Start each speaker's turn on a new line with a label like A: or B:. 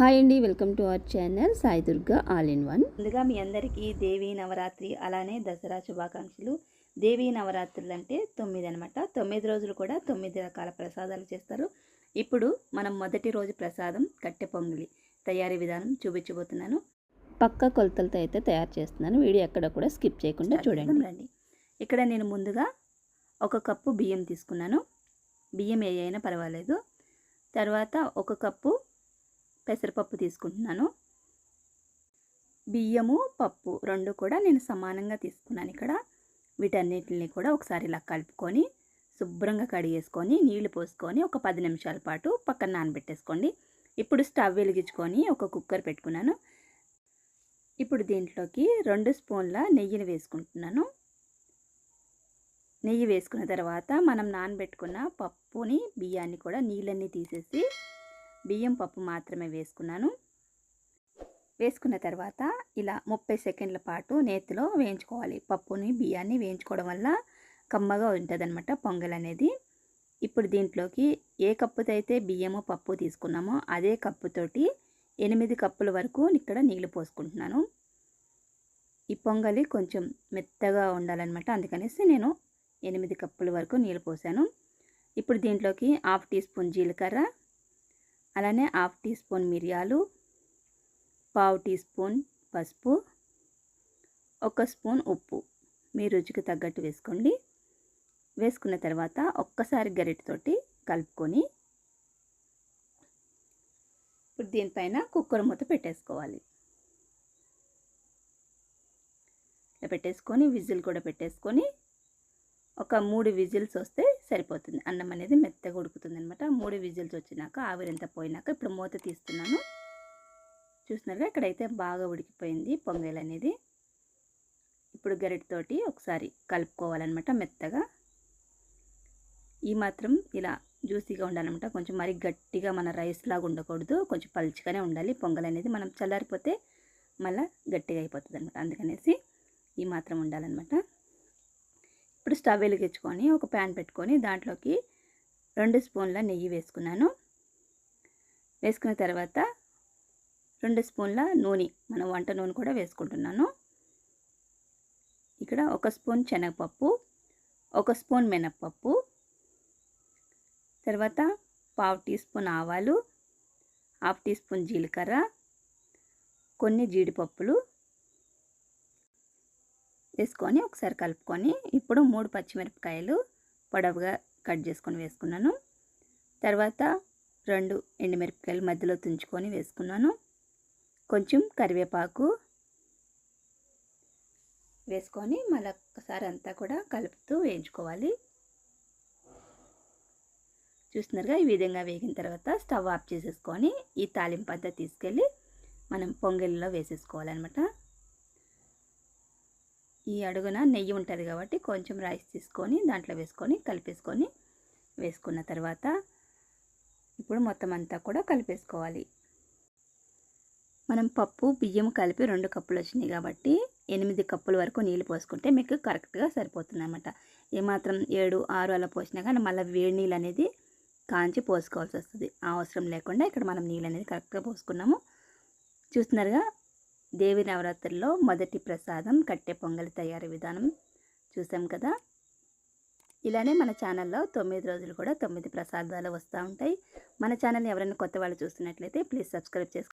A: Hi అండి welcome to our channel Sai Durga all in one.
B: ముందుగా మీ అందరికీ దేవీ నవరాత్రి అలానే దసరా శుభాకాంక్షలు. దేవీ నవరాత్రులు అంటే తొమ్మిది అనమాట తొమ్మిది రోజులు కూడా తొమ్మిది రకాల ప్రసాదాలు చేస్తారు. ఇప్పుడు మనం మొదటి రోజు ప్రసాదం కట్టె పొంగలి తయారీ విధానం చూపించబోతున్నాను.
A: పక్క కొలతలతో అయితే తయారు చేస్తున్నాను. వీడియో ఎక్కడ కూడా స్కిప్ చేయకుండా చూడండి.
B: రండి. ఇక్కడ నేను ముందుగా ఒక కప్పు బియ్యం తీసుకున్నాను. బియ్యం ఏ అయినా పర్వాలేదు. తర్వాత ఒక కప్పు పెసరపప్పు తీసుకుంటున్నాను. బియ్యము పప్పు రెండు కూడా నేను సమానంగా తీసుకున్నాను ఇక్కడ. వీటన్నిటిని కూడా ఒకసారి ఇలా కలుపుకొని శుభ్రంగా కడిగేసుకొని నీళ్ళు పోసుకొని ఒక పది నిమిషాల పాటు పక్కన నానబెట్టేసుకోండి. ఇప్పుడు స్టవ్ వెలిగించుకొని ఒక కుక్కర్ పెట్టుకున్నాను. ఇప్పుడు దీంట్లోకి రెండు స్పూన్ల నెయ్యిని వేసుకుంటున్నాను. నెయ్యి వేసుకున్న తర్వాత మనం నానబెట్టుకున్న పప్పుని బియ్యాన్ని కూడా నీళ్ళన్నీ తీసేసి బియ్యం పప్పు మాత్రమే వేసుకున్నాను. వేసుకున్న తర్వాత ఇలా ముప్పై సెకండ్ల పాటు నేతిలో వేయించుకోవాలి. పప్పుని బియ్యాన్ని వేయించుకోవడం వల్ల కమ్మగా ఉంటుందన్నమాట పొంగల్ అనేది. ఇప్పుడు దీంట్లోకి ఏ కప్పుతో అయితే బియ్యము పప్పు తీసుకున్నామో అదే కప్పుతోటి ఎనిమిది కప్పుల వరకు ఇక్కడ నీళ్ళు పోసుకుంటున్నాను. ఈ పొంగలి కొంచెం మెత్తగా ఉండాలన్నమాట. అందుకనేసి నేను ఎనిమిది కప్పుల వరకు నీళ్ళు పోసాను. ఇప్పుడు దీంట్లోకి హాఫ్ టీ స్పూన్ జీలకర్ర అలానే హాఫ్ టీ స్పూన్ మిరియాలు పావు టీ స్పూన్ పసుపు ఒక స్పూన్ ఉప్పు. మీ రుచికి తగ్గట్టు వేసుకోండి. వేసుకున్న తర్వాత ఒక్కసారి గరిటతోటి కలుపుకొని ఇప్పుడు దీనిపైన కుక్కర్ మూత పెట్టేసుకోవాలి. ఇలా పెట్టేసుకొని విజిల్ కూడా పెట్టేసుకొని ఒక మూడు విజిల్స్ వస్తే సరిపోతుంది. అన్నం అనేది మెత్తగా ఉడుకుతుంది అనమాట మూడు విజిల్స్ వచ్చినాక ఆవిరంతా పోయినాక ఇప్పుడు మూత తీస్తున్నాను. చూస్తున్నారుగా ఇక్కడైతే బాగా ఉడికిపోయింది పొంగల్ అనేది. ఇప్పుడు గరిటతోటి ఒకసారి కలుపుకోవాలన్నమాట మెత్తగా. ఈ మాత్రం ఇలా జ్యూసీగా ఉండాలన్నమాట. కొంచెం మరీ గట్టిగా మన రైస్ లాగా ఉండకూడదు. కొంచెం పలుచగానే ఉండాలి. పొంగల్ అనేది మనం చల్లారిపోతే మళ్ళీ గట్టిగా అయిపోతుంది అనమాట అందుకనేసి ఈ మాత్రం ఉండాలన్నమాట. ఇప్పుడు స్టవ్ వెలిగించుకొని ఒక ప్యాన్ పెట్టుకొని దాంట్లోకి రెండు స్పూన్ల నెయ్యి వేసుకున్నాను. వేసుకున్న తర్వాత రెండు స్పూన్ల నూనె మన వంట నూనె కూడా వేసుకుంటున్నాను. ఇక్కడ ఒక స్పూన్ శనగపప్పు ఒక స్పూన్ మినప్పప్పు తర్వాత పావు టీ స్పూన్ ఆవాలు హాఫ్ టీ స్పూన్ జీలకర్ర కొన్ని జీడిపప్పులు వేసుకొని ఒకసారి కలుపుకొని ఇప్పుడు మూడు పచ్చిమిరపకాయలు పొడవుగా కట్ చేసుకొని వేసుకున్నాను. తర్వాత రెండు ఎండుమిరపకాయలు మధ్యలో తుంచుకొని వేసుకున్నాను. కొంచెం కరివేపాకు వేసుకొని మళ్ళీ ఒకసారి అంతా కూడా కలుపుతూ వేయించుకోవాలి. చూస్తున్నారుగా ఈ విధంగా వేగిన తర్వాత స్టవ్ ఆఫ్ చేసేసుకొని ఈ తాలింపు అంతా తీసుకెళ్ళి మనం పొంగల్లో వేసేసుకోవాలన్నమాట. ఈ అడుగున నెయ్యి ఉంటుంది కాబట్టి కొంచెం రైస్ తీసుకొని దాంట్లో వేసుకొని కలిపేసుకొని వేసుకున్న తర్వాత ఇప్పుడు మొత్తం అంతా కూడా కలిపేసుకోవాలి. మనం పప్పు బియ్యం కలిపి రెండు కప్పులు వచ్చినాయి కాబట్టి ఎనిమిది కప్పుల వరకు నీళ్ళు పోసుకుంటే మీకు కరెక్ట్గా సరిపోతుంది అనమాట ఏమాత్రం ఏడు ఆరు అలా పోసినా కానీ మళ్ళీ వేడి నీళ్ళు అనేది కాంచి పోసుకోవాల్సి వస్తుంది. అవసరం లేకుండా ఇక్కడ మనం నీళ్ళు అనేది కరెక్ట్గా పోసుకున్నాము. చూస్తున్నారుగా? దేవి నవరాత్రుల్లో మొదటి ప్రసాదం కట్టె పొంగలి తయారీ విధానం చూసాం కదా. ఇలానే మన ఛానల్లో తొమ్మిది రోజులు కూడా తొమ్మిది ప్రసాదాలు వస్తూ ఉంటాయి. మన ఛానల్ని ఎవరైనా కొత్త వాళ్ళు చూస్తున్నట్లయితే ప్లీజ్ సబ్స్క్రైబ్ చేసుకోండి